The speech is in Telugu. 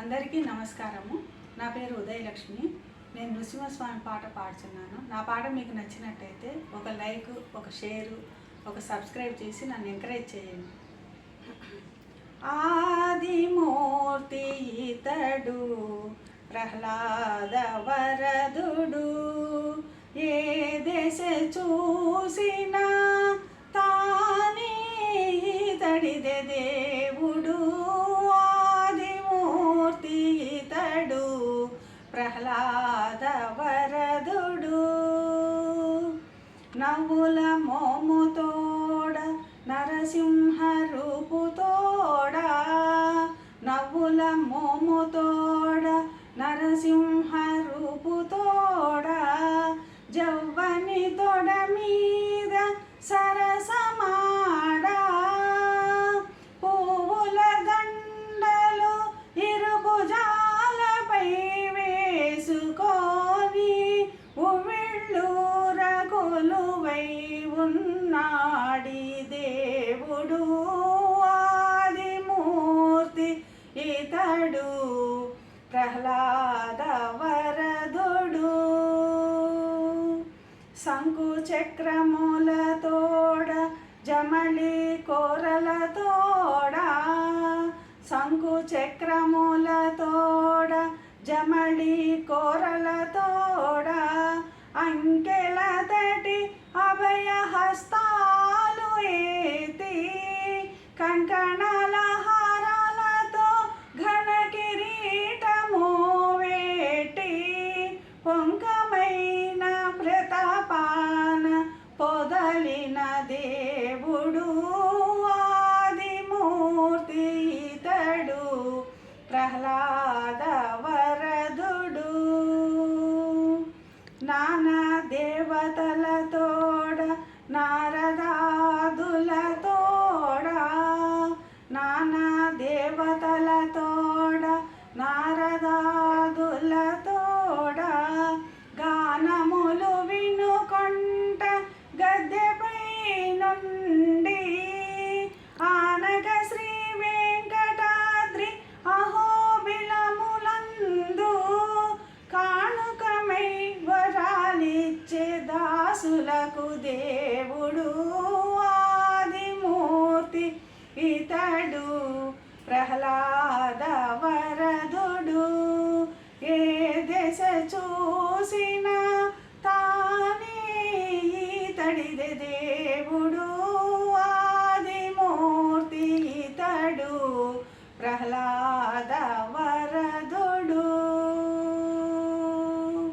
అందరికీ నమస్కారము. నా పేరు ఉదయలక్ష్మి. నేను నృసింహస్వామి పాట పాడుతున్నాను నా పాట మీకు నచ్చినట్టయితే ఒక లైక్ ఒక షేరు ఒక సబ్స్క్రైబ్ చేసి నన్ను ఎంకరేజ్ చేయండి. ఆదిమూర్తి ఇతడు ప్రహ్లాద వరదుడు ఏ దశ చూసినా తానే ఇతడిదే నవ్వుల మోముతోడ నరసింహ రూపుతోడ నవ్వుల మోముతోడ నరసింహ రూపుతోడ జవ్వని తొడ మీద సరసమాడా. నాడి దేవుడు ఆదిమూర్తి ఇతడు ప్రహ్లాద వరదుడు. శంకు చక్రములతోడ జమళి కోరలతోడ శంకు చక్రములతోడ జమళి కోరలతోడ అంకెల తటి పొంకమైన ప్రతాపాన పొదలిన దేవుడు ఆదిమూర్తి ఇతడు ప్రహ్లాద వరదుడు నానా దేవతలతోడ నారద నారదాదులతోడ గానములు వినుకొంట గద్దెపై నుండి ఆనగ శ్రీ వెంకటాద్రి అహోబిలములందు కానుకమై వరాలిచ్చే దాసులకు దేవుడు ఆదిమూర్తి ఇతడు ప్రహ్లాద